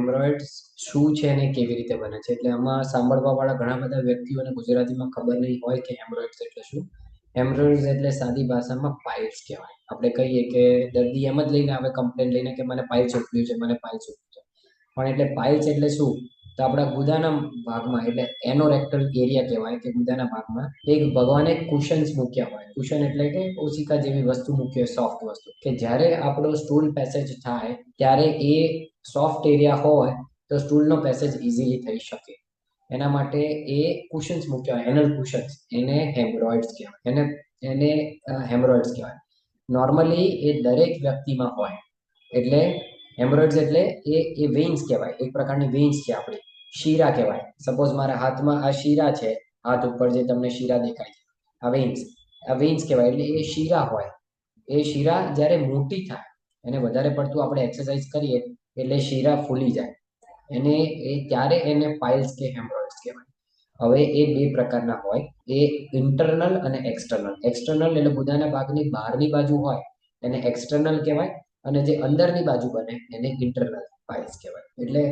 હેમરોઇડ્સ શું છે અને કેવી રીતે બને છે? એટલે આમાં સાંભળવા વાળા ઘણા બધા વ્યક્તિઓને ગુજરાતીમાં ખબર નહીં હોય કે હેમરોઇડ્સ એટલે શું. હેમરોઇડ્સ એટલે સાદી ભાષામાં પાઇલ્સ કહેવાય. આપણે કહીએ કે દર્દી એમ જ લઈને આવે, કમ્પ્લેન લઈને કે, મને પાઇલ્સ ઉઠ્યું છે, મને પાઇલ્સ ઉઠ્યું છે. પણ એટલે પાઇલ્સ એટલે શું? તો આપણા ગુદાના ભાગમાં, એટલે એનોરેક્ટલ એરિયા કહેવાય કે ગુદાના ભાગમાં એક ભગવાને કુશન્સ મૂક્યા હોય. કુશન એટલે કે ઓશિકા જેવી વસ્તુ મૂકી હોય સોફ્ટ વસ્તુ. કે જ્યારે આપણો સ્ટૂલ પેસેજ થાય, ત્યારે એ સોફ્ટ એરિયા હોય, તો સ્ટૂલનો પેસેજ ઇઝીલી થઈ શકે. એના માટે એ કુશન્સ મૂક્યા હોય એનલ કુશન્સ એને હેમરોઇડ્સ કહેવાય. એને એને હેમરોઇડ્સ કહેવાય. નોર્મલી એ દરેક વ્યક્તિમાં હોય. એટલે હેમરોઇડ્સ એટલે એ એ વેઇન્સ કહેવાય. એક પ્રકારની વેઇન્સ છે આપણી. શીરા કહેવાય. સપોઝ મારા હાથમાં આ શીરા છે, હાથ ઉપર જે તમને શીરા દેખાય છે. આ વેઇન્સ આ વેઇન્સ કહેવાય એટલે એ શીરા હોય. એ શીરા જ્યારે મોટી થાય, એને વધારે પડતું આપણે એક્સરસાઇઝ કરીએ, એટલે શીરા ફૂલી જાય. એને, એ ત્યારે એને પાઇલ્સ કે હેમરોઇડ્સ કહેવાય. હવે એ બે પ્રકારના હોય. એ ઇન્ટરનલ અને એક્સટર્નલ એક્સટર્નલ એટલે બુધાના ભાગની બહારની બાજુ હોય, એને એક્સટર્નલ કહેવાય. અને જે અંદરની બાજુ બને, એને ઇન્ટરનલ પાઇલ્સ કહેવાય. એટલે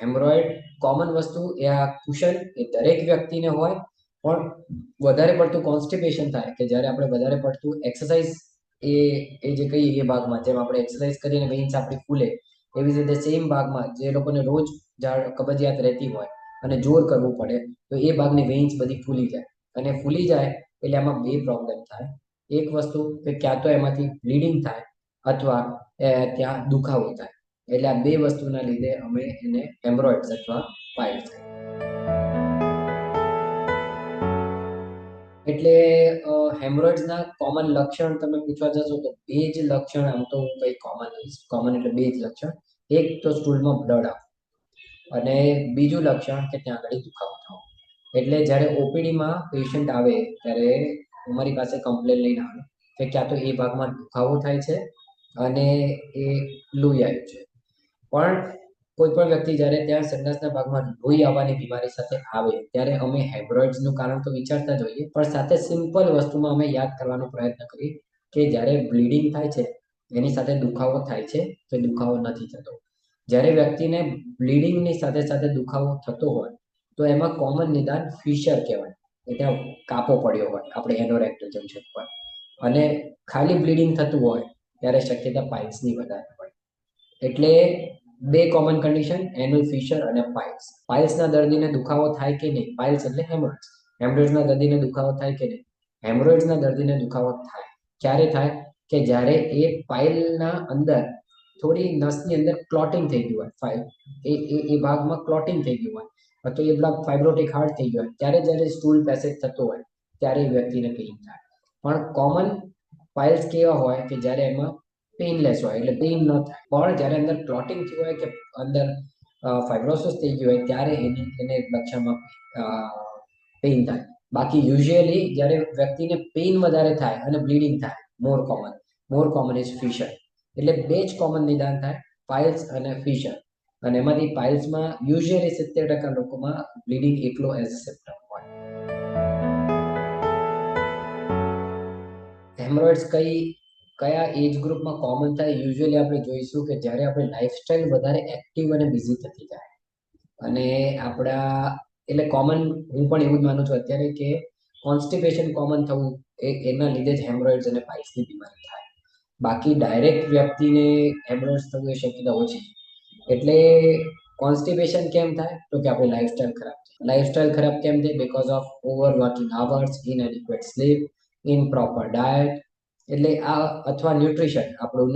હેમરોઇડ કોમન વસ્તુ એ આ કુશન એ દરેક વ્યક્તિને હોય, પણ વધારે પડતું કોન્સ્ટિપેશન થાય, કે જ્યારે આપણે વધારે પડતું એક્સરસાઇઝ એ એ જે કહીએ એ ભાગમાં, જેમ આપણે એક્સરસાઇઝ કરીને વેઇન્સ આપણી ફૂલે, એવી રીતે સેમ ભાગમાં જે લોકોને રોજ કબજિયાત રહેતી હોય અને જોર કરવું પડે, તો એ ભાગની વેઇન્સ બધી ફૂલી જાય. અને ફૂલી જાય એટલે આમાં બે પ્રોબ્લેમ થાય. એક વસ્તુ કે ક્યાં તો એમાંથી બ્લીડિંગ થાય અથવા ત્યાં દુખાવો થાય. એટલે આ બે વસ્તુના લીધે અમે એને હેમરોઇડ્સ અથવા પાઇલ્સ એટલે હેમરોઇડ્સના કોમન લક્ષણ તમે પૂછવા જશો તો બે જ લક્ષણ આમ તો હું કઈ કોમન કોમન એટલે બે જ લક્ષણ. એક તો સ્ટૂલમાં બ્લડ આવવું અને બીજું લક્ષણ કે ત્યાં આગળ દુખાવો થવો. એટલે જ્યારે ઓપીડીમાં પેશન્ટ આવે ત્યારે અમારી પાસે કમ્પ્લેન લઈને આવે કે ક્યાં તો એ ભાગમાં દુખાવો થાય છે અને એ લોહી આવ્યું છે. પણ કોઈ પણ વ્યક્તિ જ્યારે ત્યાં સંડાસના ભાગમાં લોહી આવવાની બીમારી સાથે આવે, ત્યારે અમે હેમરોઇડ્સનું કારણ તો વિચારતા જોઈએ પણ સાથે સિમ્પલ વસ્તુમાં અમે યાદ કરવાનો પ્રયત્ન કરીએ કે જ્યારે બ્લીડિંગ થાય છે, એની સાથે દુખાવો થાય છે, તો દુખાવો નથી થતો. જ્યારે વ્યક્તિને બ્લીડિંગની સાથે સાથે દુખાવો થતો હોય, તો એમાં કોમન નિદાન ફિશર કહેવાય. એ ત્યાં કાપો પડ્યો હોય, આપણે એનોરેક્ટલ જંક્શન પર અને ખાલી બ્લીડિંગ થતું હોય, ત્યારે શક્યતા પાઇલ્સની વધારે હોય. એટલે બે કોમન કન્ડિશન એનુઅલ ફિશર અને પાઇલ્સ પાઇલ્સના દર્દીને દુખાવો થાય કે નહીં? પાઇલ્સ એટલે હેમરોઇડ્સ હેમરોઇડ્સના દર્દીને દુખાવો થાય કે નહીં? હેમરોઇડ્સના દર્દીને દુખાવો થાય. ક્યારે થાય? કે જ્યારે એ પાઇલના અંદર થોડી નસની અંદર ક્લોટિંગ થઈ ગયું હોય એ એ ભાગમાં ક્લોટિંગ થઈ ગયું હોય. અથવા એ બ્લોક ફાઇબ્રોટિક હાર્ટ થઈ ગયો. ત્યારે જ્યારે સ્ટૂલ પેસેજ થતો હોય, ત્યારે એ વ્યક્તિને પેઇન થાય. પણ કોમન પાઇલ્સ કેવા હોય કે જ્યારે એમાં પેઇનલેસ હોય, એટલે પેઇન ન થાય. પણ જ્યારે અંદર ક્લોટિંગ થયું હોય કે અંદર ફાઇબ્રોસિસ થઈ ગયું હોય, ત્યારે એની, એને લક્ષણમાં પેઇન થાય. બાકી યુઝ્યુઅલી જ્યારે વ્યક્તિને પેઇન વધારે થાય અને બ્લીડિંગ થાય more common more common is fissure એટલે બે જ કોમન નિદાન થાય પાઇલ્સ અને ફિશર અને એમાંથી પાઇલ્સમાં યુઝ્યુઅલી સિત્તેર ટકા લોકોમાં બ્લીડિંગ એકલો એઝ અ સિમ્પટમ હોય. હેમરોઇડ્સ કઈ, કયા એજ ગ્રુપમાં કોમન થાય યુઝ્યુઅલી આપણે જોઈશું કે જ્યારે આપણે લાઈફસ્ટાઈલ વધારે એક્ટિવ અને બિઝી થતી જાય. અને આપણા, એટલે કોમન હું પણ એવું જ માનું છું અત્યારે કે કોન્સ્ટિપેશન કોમન થવું એ, એના લીધે જ હેમરોઇડ્સ અને પાઇલ્સની બીમારી થાય. બાકી ડાયરેક્ટ વ્યક્તિને હેમરોઇડ્સ થવું એ શક્યતા ઓછી એટલે કોન્સ્ટિપેશન કેમ થાય? તો કે આપણી લાઈફસ્ટાઈલ ખરાબ છે લાઈફસ્ટાઈલ ખરાબ કેમ થાય? Because of over working hours inadequate sleep improper diet એટલે આ અથવા ન્યુટ્રિશન આપણું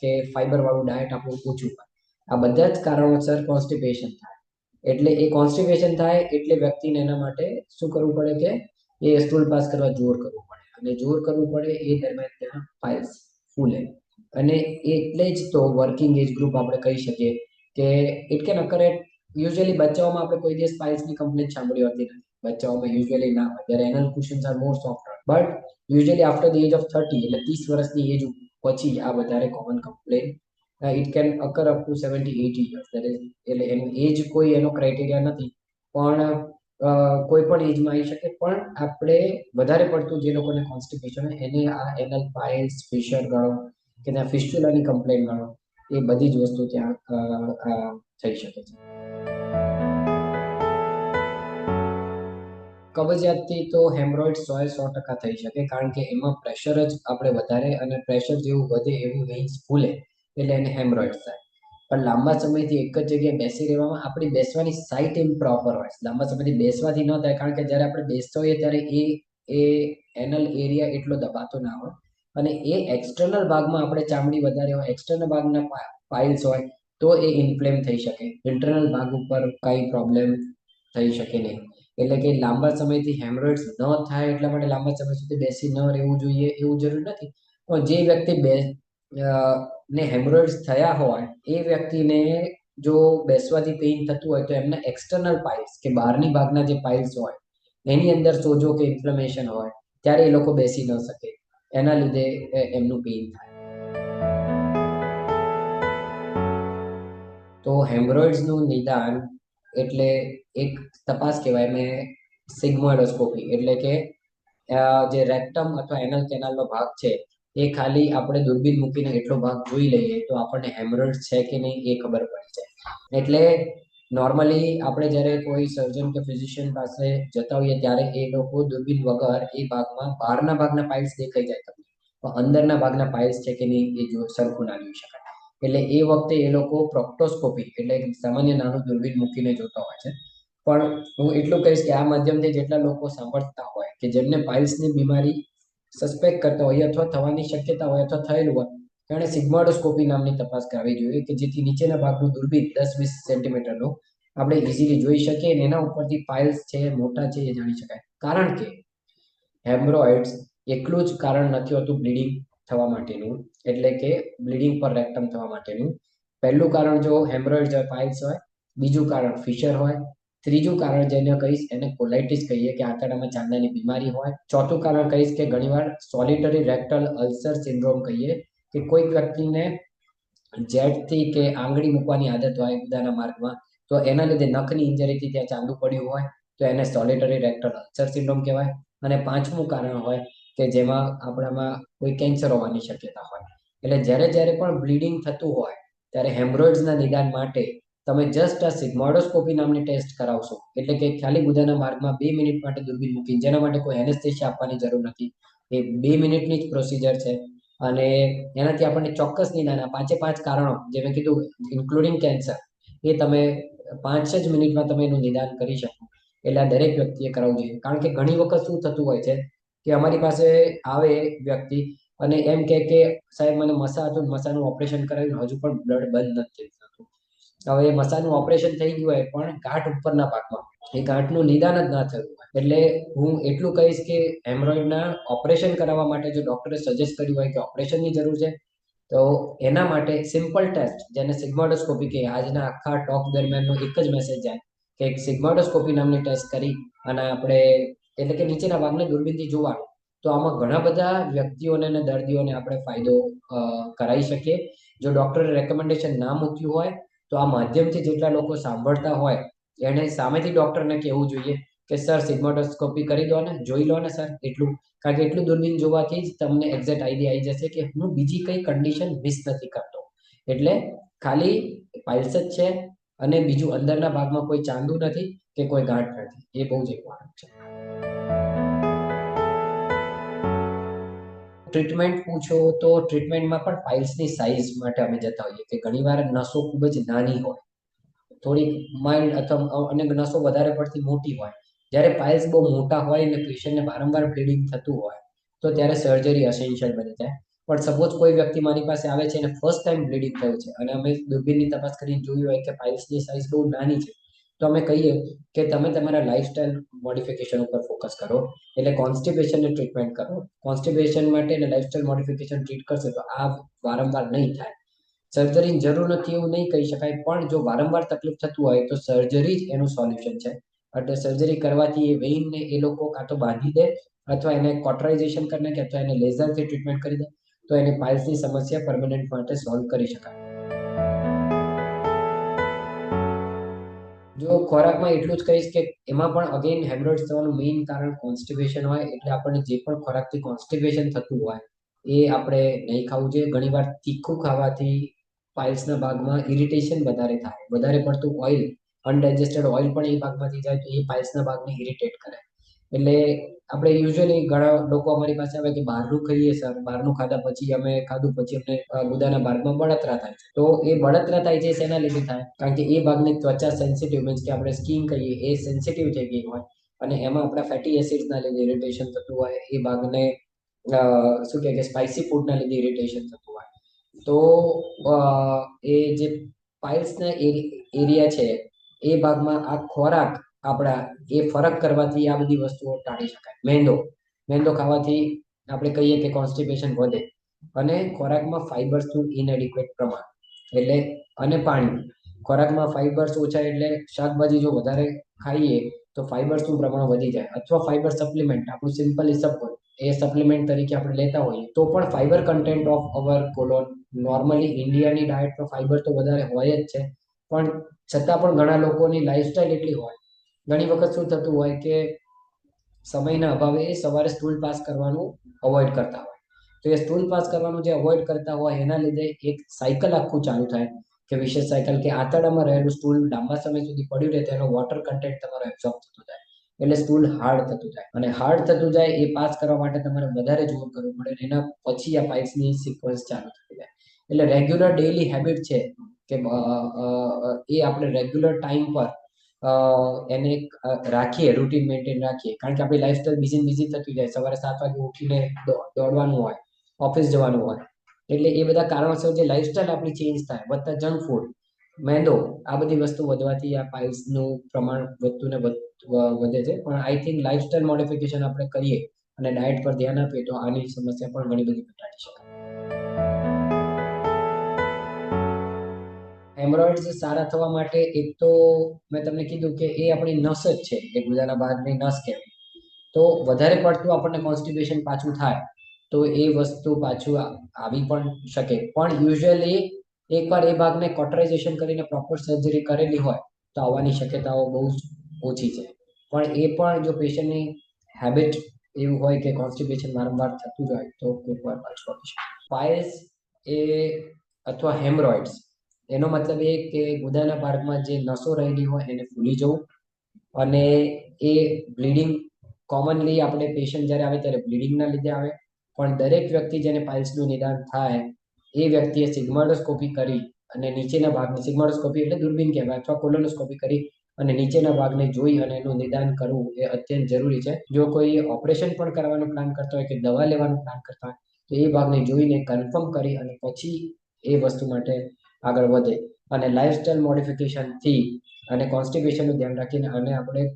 કે ફાઈબર વાળું ડાયટ આપણું ઓછું હોય. આ બધા જ કારણોસર કોન્સ્ટિપેશન થાય. એટલે એ કોન્સ્ટિપેશન થાય એટલે વ્યક્તિને એના માટે શું કરવું પડે કે એ સ્ટૂલ પાસ કરવા જોર કરવું પડે. અને જોર કરવું પડે એ દરમિયાન ત્યાં પાઇલ્સ ફૂલે. અને એટલે જ તો વર્કિંગ એજ ગ્રુપ આપણે કહી શકીએ કે it can occur at usually બચ્ચાઓમાં આપણે કોઈ દિવસ પાઇલ્સની કમ્પ્લેન સાંભળી હોતી નથી. બચ્ચાઓમાં યુઝ્યુઅલી ના હોય. જ્યારે anal cushions are more soft but usually after the age of thirty એટલે ત્રીસ વર્ષની એજ પછી આ વધારે common complain it can occur up to seventy eighty years એટલે એનું એજ કોઈ એનો ક્રાઇટેરિયા નથી. પણ કોઈ પણ એજમાં આવી શકે. પણ આપણે વધારે પડતું જે લોકોને કોન્સ્ટિપેશન હોય, એને આ એનલ પાઇલ્સ ફિશર ગણો કે ત્યાં ફિસ્ટ્યુલાની કમ્પ્લેન ગણો એ બધી જ વસ્તુ ત્યાં થઈ શકે છે. કબજિયાતથી તો હેમરોઇડ સો સો ટકા થઈ શકે, કારણ કે એમાં પ્રેશર જ આપણે વધારે અને પ્રેશર જેવું વધે એવું વેઇન્સ ફૂલે એટલે એને હેમરોઇડ થાય. પણ લાંબા સમયથી એક જ જગ્યાએ બેસી રહેવામાં આપણી બેસવાની સાઇટ ઇમ્પ્રોપર હોય લાંબા સમયથી બેસવાથી ન થાય, કારણ કે જ્યારે આપણે બેસતા હોઈએ ત્યારે એ એ એનલ એરિયા એટલો દબાતો ના હોય. અને એ એક્સટર્નલ ભાગમાં આપણે ચામડી વધારે હોય એક્સટર્નલ ભાગના પાઇલ્સ હોય, તો એ ઇન્ફ્લેમ થઈ શકે. ઇન્ટરનલ ભાગ ઉપર કઈ પ્રોબ્લેમ થઈ શકે નહીં. એટલે કે લાંબા સમયથી હેમરોઇડ્સ ન થાય એટલા માટે લાંબા સમય સુધી બેસી ન રહેવું જોઈએ એવું જરૂર નથી. પણ જે વ્યક્તિ બે ને હેમરોઇડ્સ થયા હોય, એ વ્યક્તિને જો બેસવાથી પેઇન થતું હોય તો એમના એક્સટર્નલ પાઇલ્સ કે બહારની ભાગના જે પાઇલ્સ હોય, એની અંદર સોજો કે ઇન્ફ્લેમેશન હોય, ત્યારે એ લોકો બેસી ન શકે. એના લીધે એમનું પેઇન થાય. તો હેમરોઇડ્સનું નિદાન એટલે એક તપાસ કહેવાય મેં સિગ્મોઇડોસ્કોપી એટલે કે જે રેક્ટમ અથવા એનલ કેનાલનો ભાગ છે, એ ખાલી આપણે દૂરબીન મૂકીને એટલો ભાગ જોઈ લઈએ તો આપણને હેમરોઇડ છે કે નહીં એ ખબર પડી જાય એટલે નોર્મલી આપણે જ્યારે કોઈ સર્જન કે ફિઝિશિયન પાસે જતા હોઈએ ત્યારે એ લોકો દૂરબીન વગર એ ભાગમાં બહારના ભાગના પાઇલ્સ દેખાઈ જાય તમને. પણ અંદરના ભાગના પાઇલ્સ છે કે નહીં એ જો સરખું ના જોઈ શકાય. એટલે એ વખતે એ લોકો પ્રોક્ટોસ્કોપી એટલે સામાન્ય નાનું દૂરબીન મૂકીને જોતા હોય છે. પણ હું એટલું કહીશ કે આ માધ્યમથી જેટલા લોકો સાંભળતા હોય કે જેમને પાઇલ્સની બીમારી સસ્પેક્ટ કરતા હોય અથવા થવાની શક્યતા હોય અથવા થયેલું હોય તેણે સિગ્માડોસ્કોપી નામની તપાસ કરાવી જોઈએ કે જેથી નીચેના ભાગનું દૂરબીન દસ વીસ સેન્ટીમીટરનું આપણે ઇઝીલી જોઈ શકીએ અને એના ઉપરથી પાઇલ્સ છે, મોટા છે એ જાણી શકાય. કારણ કે હેમરોઇડ્સ એકલું જ કારણ નથી હોતું બ્લીડિંગ થવા માટેનું. એટલે કે બ્લીડિંગ પર રેક્ટમ થવા માટેનું. પહેલું કારણ જો હેમરોઇડ્સ હોય પાઇલ્સ હોય, બીજું કારણ ફિશર હોય, ત્રીજું કારણ જેને કહીશ એને કોલાઇટિસ કહીએ કે આંતરડામાં ચાંદાની બીમારી હોય, ચોથું કારણ કહીશ કે ઘણીવાર સોલિટરી રેક્ટલ અલ્સર સિન્ડ્રોમ કહીએ કે કોઈક વ્યક્તિને જેટથી કે આંગળી મૂકવાની આદત હોય ઉદાના માર્ગમાં, તો એના લીધે નખની ઇન્જરીથી ત્યાં ચાંદુ પડ્યું હોય, તો એને સોલિટરી રેક્ટલ અલ્સર સિન્ડ્રોમ કહેવાય. અને પાંચમું કારણ હોય કે જેમાં આપણામાં કોઈ કેન્સર હોવાની શક્યતા હોય. એટલે જ્યારે જ્યારે પણ બ્લીડિંગ થતું હોય, ત્યારે હેમરોઇડ્સના નિદાન માટે તમે જસ્ટ આ સિગ્મોડોસ્કોપી નામની ટેસ્ટ કરાવશો. એટલે કે ખાલી ગુદાના માર્ગમાં બે મિનિટ માટે દૂરબીન મૂકીને, જેના માટે કોઈ એનેસ્થેશિયા આપવાની જરૂર નથી. એ બે મિનિટની જ પ્રોસિજર છે. અને એનાથી આપણને ચોક્કસ નિદાન પાંચે પાંચ કારણો, જે મેં કીધું ઇન્ક્લુડિંગ કેન્સર એ તમે પાંચ જ મિનિટમાં તમે એનું નિદાન કરી શકો. એટલે આ દરેક વ્યક્તિએ કરાવવું જોઈએ. કારણ કે ઘણી વખત શું થતું હોય છે કે અમારી પાસે આવે વ્યક્તિ અને એમ કે કે, સાહેબ, મને મસા હતું, મસાનું ઓપરેશન કરાવ્યું, હજુ પણ બ્લડ બંધ નથી થતું. હવે મસાનું ઓપરેશન થઈ ગયું હોય, પણ ગાંઠ ઉપરના ભાગમાં એ ગાંઠનું નિદાન જ ના થયું હોય. એટલે હું એટલું કહીશ કે એમરોઇડના ઓપરેશન કરાવવા માટે જો ડૉક્ટરે સજેસ્ટ કર્યું હોય કે ઓપરેશનની જરૂર છે, તો એના માટે સિમ્પલ ટેસ્ટ જેને સિગ્માડોસ્કોપી કે આજના આખા ટોક દરમિયાનનો એક જ મેસેજ જાય કે એક સિગ્માડોસ્કોપી નામની ટેસ્ટ કરી અને આપણે એટલે કે નીચેના ભાગને દૂરબીનથી જોવાનું. તો આમાં ઘણા બધા વ્યક્તિઓને અને દર્દીઓને આપણે ફાયદો કરાવી શકીએ. જો ડૉક્ટરે રેકમેન્ડેશન ના મૂક્યું હોય, તો આ માધ્યમથી જેટલા લોકો સાંભળતા હોય, એને સામેથી ડૉક્ટરને કહેવું જોઈએ કે સર સિગ્મોડોસ્કોપી કરી દો ને જોઈ લો ને સર એટલું. કારણ કે એટલું દૂરબીન જોવાથી જ તમને એક્ઝેક્ટ આઈડિયા આવી જશે કે હું બીજી કઈ કન્ડિશન મિસ નથી કરતો. એટલે ખાલી પાઇલ્સ જ છે અને બીજું અંદરના ભાગમાં કોઈ ચાંદુ નથી કે કોઈ ગાંઠ નથી. એ બહુ જ ઇમ્પોર્ટન્ટ છે. ટ્રીટમેન્ટ પૂછો તો ટ્રીટમેન્ટમાં પણ પાઇલ્સની સાઇઝ માટે અમે જતા હોઈએ કે ઘણીવાર નસો ખૂબ જ નાની હોય. થોડીક માઇલ્ડ અથવા અને નસો વધારે પડતી મોટી હોય. જ્યારે પાઇલ્સ બહુ મોટા હોય અને પેશન્ટને વારંવાર બ્લીડિંગ થતું હોય, તો ત્યારે સર્જરી અસેન્શિયલ બની જાય પણ સપોઝ કોઈ વ્યક્તિ મારી પાસે આવે છે અને ફર્સ્ટ ટાઈમ બ્લીડિંગ થયું છે અને અમે દૂરબીનની તપાસ કરીને જોયું હોય કે પાઇલ્સની સાઇઝ બહુ નાની છે, તો અમે કહીએ કે તમે તમારા લાઇફસ્ટાઇલ મોડિફિકેશન ઉપર ફોકસ કરો. એટલે કોન્સ્ટિપેશનને ટ્રીટમેન્ટ કરો. કોન્સ્ટિપેશન માટે અને લાઇફસ્ટાઇલ મોડિફિકેશન ટ્રીટ કરશે તો આ વારંવાર નહીં થાય. સર્જરીની જરૂર નથી એવું નહીં કહી શકાય, પણ જો વારંવાર તકલીફ થતું હોય તો સર્જરી જ એનું સોલ્યુશન છે. એટલે સર્જરી કરવાથી એ વેઇનને એ લોકો કાં તો બાંધી દે અથવા એને કોટરાઇઝેશન કરીને કે અથવા એને લેઝરથી ટ્રીટમેન્ટ કરી દે, તો એની પાઇલ્સની સમસ્યા પરમનન્ટ માટે સોલ્વ કરી શકાય. જો ખોરાકમાં એટલું જ કહીશ કે એમાં પણ અગેન હેમરોઇડ થવાનું મેઇન કારણ કોન્સ્ટિપેશન હોય, એટલે આપણને જે પણ ખોરાકથી કોન્સ્ટિપેશન થતું હોય, એ આપણે નહીં ખાવું જોઈએ. ઘણીવાર તીખું ખાવાથી પાઇલ્સના ભાગમાં ઇરિટેશન વધારે થાય. વધારે પડતું ઓઇલ અનડાઇજેસ્ટેડ ઓઇલ પણ એ ભાગમાંથી જાય તો એ પાઇલ્સના ભાગને ઇરિટેટ કરે. એટલે આપણે યુઝ્યુઅલી ઘણા લોકો અમારી પાસે આવે કે બહારનું ખાઈએ સર, બહારનું ખાધા પછી અમે ખાધું પછી અમને ગુદાના ભાગમાં બળતરા થાય તો એ બળતરા થાય છે શેના લીધે થાય? કારણ કે એ ભાગની ત્વચા સેન્સિટિવ મીન્સ કે આપણે સ્કીન કહીએ, એ સેન્સિટિવ થઈ ગઈ હોય અને એમાં આપણા ફેટી એસિડ્સના લીધે ઇરિટેશન થતું હોય, એ ભાગને શું કહે કે સ્પાઇસી ફૂડના લીધે ઇરિટેશન થતું હોય. તો એ જે પાઇલ્સના એરિયા છે એ ભાગમાં આ ખોરાક આપણા, એ ફરક કરવાથી આ બધી વસ્તુઓ ટાળી શકાય. મેંદો મેંદો ખાવાથી આપણે કહીએ કે કોન્સ્ટિપેશન વધે અને ખોરાકમાં ફાઇબર્સનું ઇનએડિક્વેટ પ્રમાણ એટલે, અને પાણી. ખોરાકમાં ફાઈબર્સ ઓછા એટલે શાકભાજી જો વધારે ખાઈએ તો ફાઇબર્સનું પ્રમાણ વધી જાય. અથવા ફાઈબર સપ્લિમેન્ટ આપણું સિમ્પલી સપોઝ એ સપ્લિમેન્ટ તરીકે આપણે લેતા હોઈએ, તો પણ fibre content of our colon normally ઇન્ડિયાની ડાયટમાં ફાઈબર તો વધારે હોય જ છે, પણ છતાં પણ ઘણા લોકોની લાઈફસ્ટાઈલ એટલી હોય. ઘણી વખત શું થતું હોય કે સમયના અભાવે એ સવારે સ્ટૂલ પાસ કરવાનું અવોઇડ કરતા હોય. તો એ સ્ટૂલ પાસ કરવાનું જે અવોઇડ કરતા હોય એના લીધે એક સાયકલ આખું ચાલુ થાય. કે વિશેષ સાયકલ કે આંતરડામાં રહેલું સ્ટૂલ લાંબા સમય સુધી પડ્યું રહે તેનો વોટર કન્ટેન્ટ તમારો એબ્ઝોર્બ થતો જાય. એટલે સ્ટૂલ હાર્ડ થતું જાય. અને હાર્ડ થતું જાય એ પાસ કરવા માટે તમારે વધારે જોર કરવું પડે એના પછી આ પાઇપ્સની સિક્વન્સ ચાલુ થતી જાય. એટલે રેગ્યુલર ડેઇલી હેબિટ છે કે એ આપણે રેગ્યુલર ટાઈમ પર એને રાખીએ રૂટીન મેન્ટેન રાખીએ. કારણ કે આપણી લાઈફસ્ટાઈલ બીજી બીજી થતી જાય. સવારે સાત વાગે ઉઠીને દોડવાનું હોય ઓફિસ જવાનું હોય. એટલે એ બધા કારણોસર જે લાઈફસ્ટાઈલ આપણી ચેન્જ થાય વધતા જંક ફૂડ મેંદો, આ બધી વસ્તુ વધવાથી આ પાઇલ્સનું પ્રમાણ વધતું ને વધે છે. પણ આઈ થિંક લાઈફસ્ટાઈલ મોડિફિકેશન આપણે કરીએ અને ડાયટ પર ધ્યાન આપીએ તો આની સમસ્યા પણ ઘણી બધી ઘટાડી શકાય. હેમરોઇડ્સ સારા થવા માટે એક તો મેં તમને કીધું કે એ આપણી નસ જ છે, એ ગુદાના ભાગની નસ કહેવાય. તો વધારે પડતું આપણને કોન્સ્ટિપેશન પાછું થાય, તો એ વસ્તુ પાછું આવી પણ શકે. પણ યુઝ્યુઅલી એકવાર એ ભાગને કોટરાઇઝેશન કરીને પ્રોપર સર્જરી કરેલી હોય, તો આવવાની શક્યતાઓ બહુ ઓછી છે. પણ એ પણ જો પેશન્ટની હેબિટ એવું હોય કે કોન્સ્ટિપેશન વારંવાર થતું જ હોય, તો કોઈક વાર પાછું આવી શકે. પાયલ્સ એ અથવા હેમરોઇડ્સ એનો મતલબ એ કે ગુદાના ભાગમાં જે નસો રહેલી હોય એને ફૂલી જવું. અને એ બ્લીડિંગ કોમનલી આપણે પેશન્ટ જ્યારે આવે ત્યારે બ્લીડિંગના લીધે આવે. પણ દરેક વ્યક્તિ જેને પાઇલ્સનું નિદાન થાય, એ વ્યક્તિએ સિગ્માડોસ્કોપી કરી અને નીચેના ભાગને, સિગ્માડોસ્કોપી એટલે દૂરબીન કહેવાય અથવા કોલોનોસ્કોપી કરી અને નીચેના ભાગને જોઈ અને એનું નિદાન કરવું એ અત્યંત જરૂરી છે. જો કોઈ ઓપરેશન પણ કરવાનું પ્લાન કરતો હોય કે દવા લેવાનું પ્લાન કરતા હોય, તો એ ભાગને જોઈને કન્ફર્મ કરી અને પછી એ વસ્તુ માટે આગળ વધે. અને લાઇફસ્ટાઇલ મોડિફિકેશનથી અને કોન્સ્ટિપેશનનું ધ્યાન રાખીને અને આપણે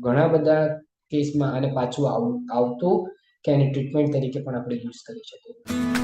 ઘણા બધા કેસમાં અને પાછું આવ- આવતું કે એની ટ્રીટમેન્ટ તરીકે પણ આપણે યુઝ કરી શકીએ.